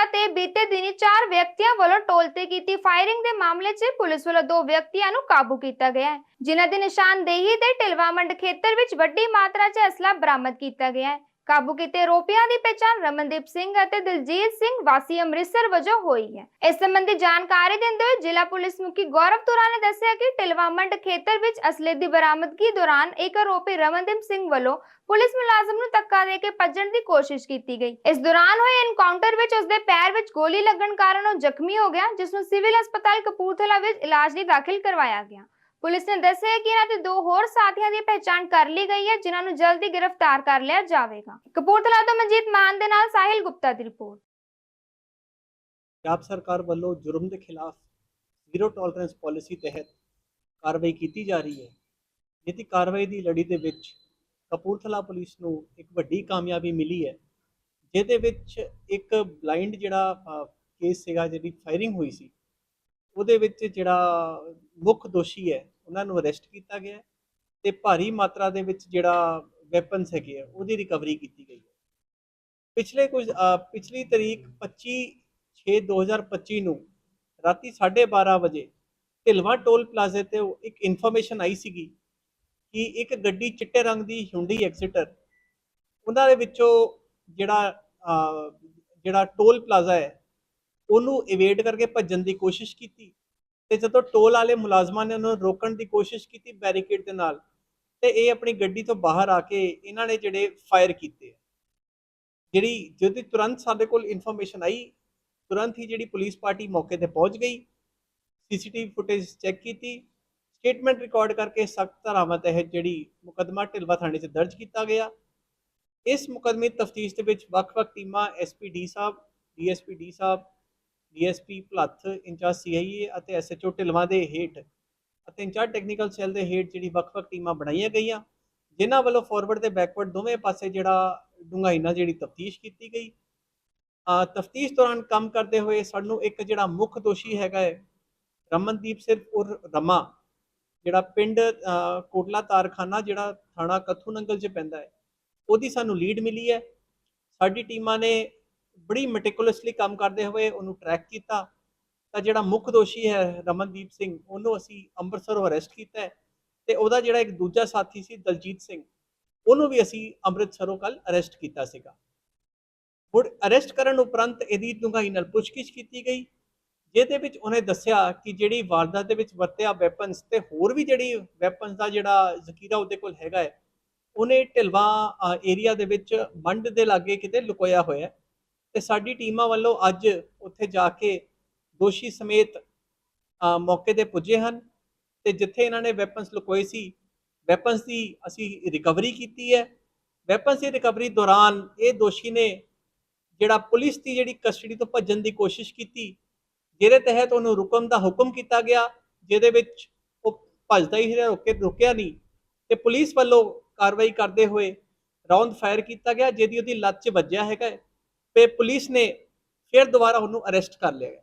ਜਗ੍ਹਾ ਤੇ ਬੀਤੇ ਦਿਨੀ ਚਾਰ ਵਿਅਕਤੀਆਂ ਵੱਲੋਂ ਟੋਲ ਤੇ ਕੀਤੀ ਫਾਇਰਿੰਗ ਦੇ ਮਾਮਲੇ 'ਚ ਪੁਲਿਸ ਵੱਲੋਂ ਦੋ ਵਿਅਕਤੀਆਂ ਨੂੰ ਕਾਬੂ ਕੀਤਾ ਗਿਆ ਹੈ, ਜਿਨ੍ਹਾਂ ਦੀ ਨਿਸ਼ਾਨਦੇਹੀ ਤੇ ਟਿਲਵਾ ਮੰਡ ਖੇਤਰ ਵਿੱਚ ਵੱਡੀ ਮਾਤਰਾ 'ਚ ਅਸਲਾ ਬਰਾਮਦ ਕੀਤਾ ਗਿਆ ਹੈ। ਕਾਬੂ ਕੀਤੇ ਰੋਪੀਆਂ ਦੀ ਪਛਾਣ ਰਮਨਦੀਪ ਸਿੰਘ ਅਤੇ ਦਿਲਜੀਤ ਸਿੰਘ ਵਾਸੀ ਅੰਮ੍ਰਿਤਸਰ ਵਜੋਂ ਹੋਈ ਹੈ। ਇਸ ਸੰਬੰਧੀ ਜਾਣਕਾਰੀ ਦਿੰਦੇ ਹੋਏ ਜ਼ਿਲ੍ਹਾ ਪੁਲਿਸ ਮੁਖੀ ਗੌਰਵ ਤੁਰਾ ਨੇ ਦੱਸਿਆ ਕਿ ਟਿਲਵਾਮੰਡ ਖੇਤਰ ਵਿੱਚ ਅਸਲੇ ਦੀ ਬਰਾਮਦਗੀ ਦੌਰਾਨ ਇੱਕ ਆਰੋਪੀ ਰਮਨਦੀਪ ਸਿੰਘ ਵੱਲੋਂ ਪੁਲਿਸ ਮੁਲਾਜ਼ਮ ਨੂੰ ਧੱਕਾ ਦੇ ਕੇ ਭੱਜਣ ਦੀ ਕੋਸ਼ਿਸ਼ ਕੀਤੀ ਗਈ। ਇਸ ਦੌਰਾਨ ਹੋਏ ਐਨਕਾਊਂਟਰ ਵਿੱਚ ਉਸਦੇ ਪੈਰ ਵਿੱਚ ਗੋਲੀ ਲੱਗਣ ਕਾਰਨ ਉਹ ਜ਼ਖਮੀ ਹੋ ਗਿਆ, ਜਿਸ ਨੂੰ ਸਿਵਲ ਹਸਪਤਾਲ ਕਪੂਰਥਲਾ ਵਿੱਚ ਇਲਾਜ ਲਈ ਦਾਖਲ ਕਰਵਾਇਆ ਗਿਆ। ਪੁਲਿਸ ਨੇ ਦੱਸਿਆ ਕਿ ਇਹਨਾਂ ਦੇ ਦੋ ਹੋਰ ਸਾਥੀਆਂ ਦੀ ਪਹਿਚਾਣ ਕਰ ਲਈ ਗਈ ਹੈ, ਜਿਨ੍ਹਾਂ ਨੂੰ ਜਲਦੀ ਗ੍ਰਿਫਤਾਰ ਕਰ ਲਿਆ ਜਾਵੇਗਾ। ਕਪੂਰਥਲਾ ਤੋਂ ਮਨਜੀਤ ਮਾਨ ਦੇ ਨਾਲ ਸਾਹਿਲ ਗੁਪਤਾ ਦੀ ਰਿਪੋਰਟ। ਪੰਜਾਬ ਸਰਕਾਰ ਵੱਲੋਂ ਜੁਰਮ ਦੇ ਖਿਲਾਫ ਜ਼ੀਰੋ ਟੋਲਰੈਂਸ ਪਾਲਿਸੀ ਤਹਿਤ ਕਾਰਵਾਈ ਕੀਤੀ ਜਾ ਰਹੀ ਹੈ। ਜਿਹਦੀ ਕਾਰਵਾਈ ਦੀ ਲੜੀ ਦੇ ਵਿੱਚ ਕਪੂਰਥਲਾ ਪੁਲਿਸ ਨੂੰ ਇੱਕ ਵੱਡੀ ਕਾਮਯਾਬੀ ਮਿਲੀ ਹੈ, ਜਿਹਦੇ ਵਿੱਚ ਇੱਕ ਬਲਾਈਂਡ ਜਿਹੜਾ ਕੇਸ ਸੀਗਾ ਜਿਹੜੀ ਫਾਇਰਿੰਗ ਹੋਈ ਸੀ। ਉਹਦੇ ਵਿੱਚ ਜਿਹੜਾ ਮੁੱਖ ਦੋਸ਼ੀ ਹੈ, ਉਹਨਾਂ ਨੂੰ ਅਰੈਸਟ ਕੀਤਾ ਗਿਆ ਹੈ ਤੇ ਭਾਰੀ ਮਾਤਰਾ ਦੇ ਵਿੱਚ ਜਿਹੜਾ ਵੈਪਨਸ ਹੈਗੇ ਆ, ਉਹਦੀ ਰਿਕਵਰੀ ਕੀਤੀ ਗਈ ਹੈ। ਪਿਛਲੇ ਕੁਝ ਪਿਛਲੀ ਤਰੀਕ 25 6 2025 ਨੂੰ ਰਾਤੀ 12:30 ਵਜੇ ਢਿਲਵਾ ਟੋਲ ਪਲਾਜ਼ੇ ਤੇ ਇੱਕ ਇਨਫੋਰਮੇਸ਼ਨ ਆਈ ਸੀਗੀ ਕਿ ਇੱਕ ਗੱਡੀ ਚਿੱਟੇ ਰੰਗ ਦੀ ਹੁੰਡੀ ਐਕਸਿਟਰ ਉਹਨਾਂ ਦੇ ਵਿੱਚੋਂ ਜਿਹੜਾ ਜਿਹੜਾ ਟੋਲ ਪਲਾਜ਼ਾ ਹੈ ਉਹਨੂੰ ਇਵੇਟ ਕਰਕੇ ਭੱਜਣ ਦੀ ਕੋਸ਼ਿਸ਼ ਕੀਤੀ ਤੇ ਜਦੋਂ ਟੋਲ ਵਾਲੇ ਮੁਲਾਜ਼ਮਾਂ ਨੇ ਉਹਨਾਂ ਨੂੰ ਰੋਕਣ ਦੀ ਕੋਸ਼ਿਸ਼ ਕੀਤੀ ਬੈਰੀਕੇਡ ਦੇ ਨਾਲ, ਤੇ ਇਹ ਆਪਣੀ ਗੱਡੀ ਤੋਂ ਬਾਹਰ ਆ ਕੇ ਇਹਨਾਂ ਨੇ ਜਿਹੜੇ ਫਾਇਰ ਕੀਤੇ ਜਿਹੜੀ ਜਦੋਂ ਤੁਰੰਤ ਸਾਡੇ ਕੋਲ ਇਨਫੋਰਮੇਸ਼ਨ ਆਈ, ਤੁਰੰਤ ਹੀ ਜਿਹੜੀ ਪੁਲਿਸ ਪਾਰਟੀ ਮੌਕੇ ਤੇ ਪਹੁੰਚ ਗਈ ਸੀਸੀਟੀਵੀ ਫੁਟੇਜ ਚੈੱਕ ਕੀਤੀ ਸਟੇਟਮੈਂਟ ਰਿਕਾਰਡ ਕਰਕੇ ਸਖਤ ਧਾਰਾਵਾਂ ਤਹਿਤ ਜਿਹੜੀ ਮੁਕੱਦਮਾ ਢਿਲਵਾ ਥਾਣੇ 'ਚ ਦਰਜ ਕੀਤਾ ਗਿਆ। ਇਸ ਮੁਕੱਦਮੇ ਤਫਤੀਸ਼ ਦੇ ਵਿੱਚ ਵੱਖ-ਵੱਖ ਟੀਮਾਂ SPD sahib DSP D sahib DSP Bhulath incharge CIA ਅਤੇ ਐਸਐਚਓ ਢਿਲਵਾ ਦੇ ਹੇਠ ਅਤੇ ਇੰਚਾਰਜ ਟੈਕਨੀਕਲ ਸੈੱਲ ਦੇ ਹੇਠ ਜਿਹੜੀ ਵੱਖ-ਵੱਖ ਟੀਮਾਂ ਬਣਾਈਆਂ ਗਈਆਂ, ਜਿਨ੍ਹਾਂ ਵੱਲੋਂ ਫਾਰਵਰਡ ਤੇ ਬੈਕਵਰਡ ਦੋਵੇਂ ਪਾਸੇ ਜਿਹੜਾ ਡੂੰਘਾਈ ਨਾਲ ਜਿਹੜੀ ਤਫਤੀਸ਼ ਕੀਤੀ ਗਈ। ਤਫਤੀਸ਼ ਦੌਰਾਨ ਕੰਮ ਕਰਦੇ ਹੋਏ ਸਾਨੂੰ ਇੱਕ ਜਿਹੜਾ ਮੁੱਖ ਦੋਸ਼ੀ ਹੈਗਾ ਹੈ, ਰਮਨਦੀਪ ਸਿੰਘ ਉਰ ਰਮਾ, ਜਿਹੜਾ ਪਿੰਡ ਕੋਟਲਾ ਤਾਰਖਾਨਾ ਜਿਹੜਾ ਥਾਣਾ ਕੱਥੂ ਨੰਗਲ 'ਚ ਪੈਂਦਾ ਹੈ, ਉਹਦੀ ਸਾਨੂੰ ਲੀਡ ਮਿਲੀ ਹੈ। ਸਾਡੀ ਟੀਮਾਂ ਨੇ ਬੜੀ ਮੈਟੀਕੂਲਸਲੀ ਕੰਮ ਕਰਦੇ ਹੋਏ ਉਹਨੂੰ ਟਰੈਕ ਕੀਤਾ। ਤਾਂ ਜਿਹੜਾ ਮੁੱਖ ਦੋਸ਼ੀ ਹੈ ਰਮਨਦੀਪ ਸਿੰਘ, ਉਹਨੂੰ ਅਸੀਂ ਅੰਮ੍ਰਿਤਸਰੋਂ ਅਰੈਸਟ ਕੀਤਾ ਹੈ ਤੇ ਉਹਦਾ ਜਿਹੜਾ ਇੱਕ ਦੂਜਾ ਸਾਥੀ ਸੀ ਦਲਜੀਤ ਸਿੰਘ, ਉਹਨੂੰ ਵੀ ਅਸੀਂ ਅੰਮ੍ਰਿਤਸਰੋਂ ਕੱਲ ਅਰੈਸਟ ਕੀਤਾ ਸੀਗਾ। ਹੁਣ ਅਰੈਸਟ ਕਰਨ ਉਪਰੰਤ ਇਹਦੀ ਡੂੰਘਾਈ ਨਾਲ ਪੁੱਛਗਿੱਛ ਕੀਤੀ ਗਈ, ਜਿਹਦੇ ਵਿੱਚ ਉਹਨੇ ਦੱਸਿਆ ਕਿ ਜਿਹੜੀ ਵਾਰਦਾਤ ਦੇ ਵਿੱਚ ਵਰਤਿਆ ਵੈਪਨਸ ਤੇ ਹੋਰ ਵੀ ਜਿਹੜੀ ਵੈਪਨਸ ਦਾ ਜਿਹੜਾ ਜ਼ਖੀਰਾ ਉਹਦੇ ਕੋਲ ਹੈਗਾ ਹੈ, ਉਹਨੇ ਢਿਲਵਾ ਏਰੀਆ ਦੇ ਵਿੱਚ ਮੰਡ ਦੇ ਲਾਗੇ ਕਿਤੇ ਲੁਕੋਇਆ ਹੋਇਆ ਤੇ ਸਾਡੀ ਟੀਮਾਂ ਵੱਲੋਂ ਅੱਜ ਉੱਥੇ ਜਾ ਕੇ ਦੋਸ਼ੀ ਸਮੇਤ ਮੌਕੇ ਤੇ ਪੁੱਜੇ ਹਨ ਤੇ ਜਿੱਥੇ ਇਹਨਾਂ ਨੇ ਵੈਪਨਸ ਲੁਕੋਏ ਸੀ ਵੈਪਨਸ ਦੀ ਅਸੀਂ ਰਿਕਵਰੀ ਕੀਤੀ ਹੈ। ਵੈਪਨਸ ਦੀ ਰਿਕਵਰੀ ਦੌਰਾਨ ਇਹ ਦੋਸ਼ੀ ਨੇ ਜਿਹੜਾ ਪੁਲਿਸ ਦੀ ਜਿਹੜੀ ਕਸਟਡੀ ਤੋਂ ਭੱਜਣ ਦੀ ਕੋਸ਼ਿਸ਼ ਕੀਤੀ, ਜਿਹਦੇ ਤਹਿਤ ਉਹਨੂੰ ਰੁਕਮ ਦਾ ਹੁਕਮ ਕੀਤਾ ਗਿਆ, ਜਿਹਦੇ ਵਿੱਚ ਉਹ ਭੱਜਦਾ ਹੀ ਰਿਹਾ, ਰੁਕੇ, ਰੁਕਿਆ ਨਹੀਂ ਤੇ ਪੁਲਿਸ ਵੱਲੋਂ ਕਾਰਵਾਈ ਕਰਦੇ ਹੋਏ ਰਾਉਂਡ ਫਾਇਰ ਕੀਤਾ ਗਿਆ, ਜਿਹਦੀ ਉਹਦੀ ਲੱਤ 'ਚ ਵੱਜਿਆ ਹੈਗਾ ਤੇ ਪੁਲਿਸ ਨੇ ਫਿਰ ਦੁਬਾਰਾ ਉਹਨੂੰ ਅਰੈਸਟ ਕਰ ਲਿਆ ਗਿਆ